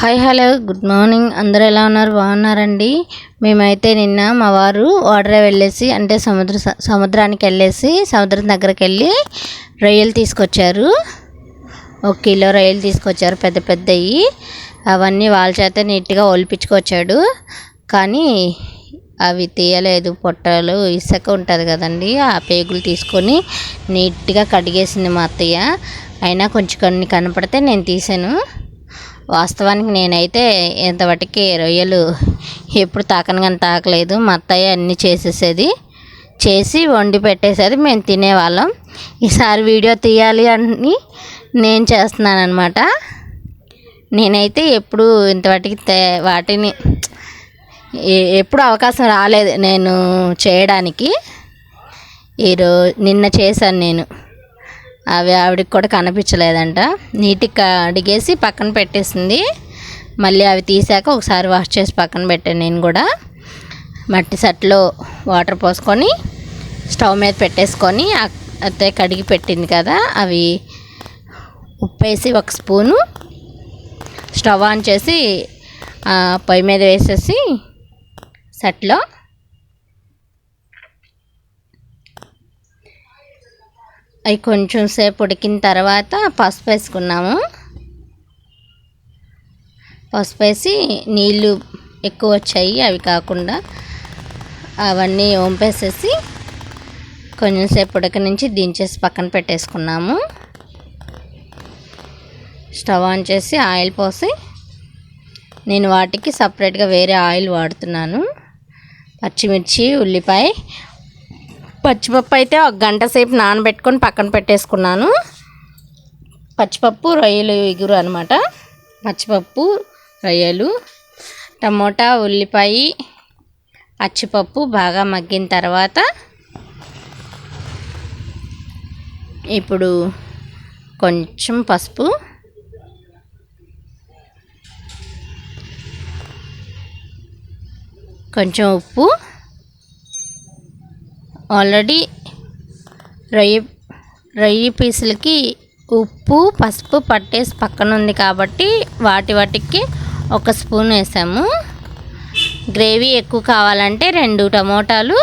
Hi hello. Good morning. అందరూ ఎలా ఉన్నారు? బాగున్నారండి? మేమైతే నిన్న మా వారు వాటర్ వెళ్ళేసి అంటే సముద్ర సముద్రానికి వెళ్ళేసి సముద్రం దగ్గరికి వెళ్ళి రొయ్యలు తీసుకొచ్చారు. ఒక కిలో రొయ్యలు తీసుకొచ్చారు పెద్ద పెద్దవి అవన్నీ వాళ్ళ చేత నీట్గా ఒలిపించుకొచ్చాడు. కానీ అవి తీయలేదు. పొట్టలు ఇసుక ఉంటుంది కదండి ఆ పేగులు తీసుకొని నీట్గా కడిగేసింది మా అత్తయ్య. అయినా కొంచెం కొన్ని కనపడితే నేను తీసాను. వాస్తవానికి నేనైతే ఇంతవరకు రొయ్యలు ఎప్పుడు తాకను కానీ తాకలేదు. మా అత్తయ్య అన్నీ చేసేసేది. చేసి వండి పెట్టేసేది. మేము తినేవాళ్ళం. ఈసారి వీడియో తీయాలి అని నేను చేస్తున్నాను అనమాట నేనైతే ఎప్పుడు ఇంతవరకు వాటిని ఎప్పుడు అవకాశం రాలేదు నేను చేయడానికి. ఈరోజు నిన్న చేశాను నేను. అవి ఆవిడకి కూడా కనిపించలేదంట. నీట్గా అడిగేసి పక్కన పెట్టేసింది. మళ్ళీ అవి తీసాక ఒకసారి వాష్ చేసి పక్కన పెట్టాను నేను కూడా. మట్టి సట్లో వాటర్ పోసుకొని స్టవ్ మీద పెట్టేసుకొని అయితే కడిగి పెట్టింది కదా అవి ఉప్పేసి ఒక స్పూను స్టవ్ ఆన్ చేసి పొయ్యి మీద వేసేసి సట్లో అవి కొంచెం సేపు ఉడికిన తర్వాత పసుపు వేసుకున్నాము. పసుపు వేసి నీళ్ళు ఎక్కువ వచ్చాయి అవి కాకుండా అవన్నీ వంపేసేసి కొంచెం సేపు ఉడక నుంచి దించేసి పక్కన పెట్టేసుకున్నాము. స్టవ్ ఆన్ చేసి ఆయిల్ పోసి నేను వాటికి సపరేట్గా వేరే ఆయిల్ వాడుతున్నాను. పచ్చిమిర్చి ఉల్లిపాయ పచ్చిపప్పు అయితే ఒక గంట సేపు నానబెట్టుకొని పక్కన పెట్టేసుకున్నాను. పచ్చిపప్పు రొయ్యలు ఎగురు అనమాట పచ్చిపప్పు రొయ్యలు టమోటా ఉల్లిపాయ పచ్చిపప్పు బాగా మగ్గిన తర్వాత ఇప్పుడు కొంచెం పసుపు కొంచెం ఉప్పు ఆల్రెడీ రొయ్య రొయ్య పీసులకి ఉప్పు పసుపు పట్టేసి పక్కన ఉంది కాబట్టి వాటి వాటికి ఒక స్పూన్ వేసాము. గ్రేవీ ఎక్కువ కావాలంటే రెండు టమోటాలు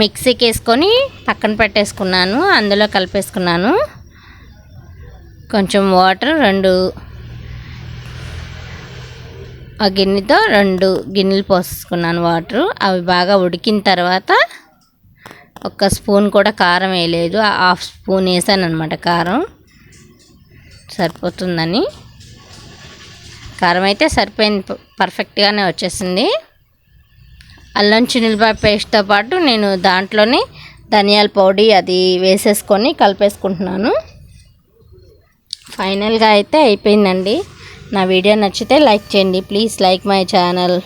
మిక్సీకి వేసుకొని పక్కన పెట్టేసుకున్నాను అందులో కలిపేసుకున్నాను. కొంచెం వాటర్ రెండు ఆ గిన్నెతో రెండు గిన్నెలు పోసుకున్నాను వాటర్. అవి బాగా ఉడికిన తర్వాత ఒక్క స్పూన్ కూడా కారం వేయలేదు. హాఫ్ స్పూన్ వేసాను అనమాట కారం. సరిపోతుందని. కారం అయితే సరిపోయింది. పర్ఫెక్ట్గానే వచ్చేసింది. అల్లం చిన్నులపాయ పేస్ట్తో పాటు నేను దాంట్లోనే ధనియాల పొడి అది వేసేసుకొని కలిపేసుకుంటున్నాను. ఫైనల్గా అయితే అయిపోయిందండి. నా వీడియో నచ్చితే లైక్ చేయండి. Please like my channel.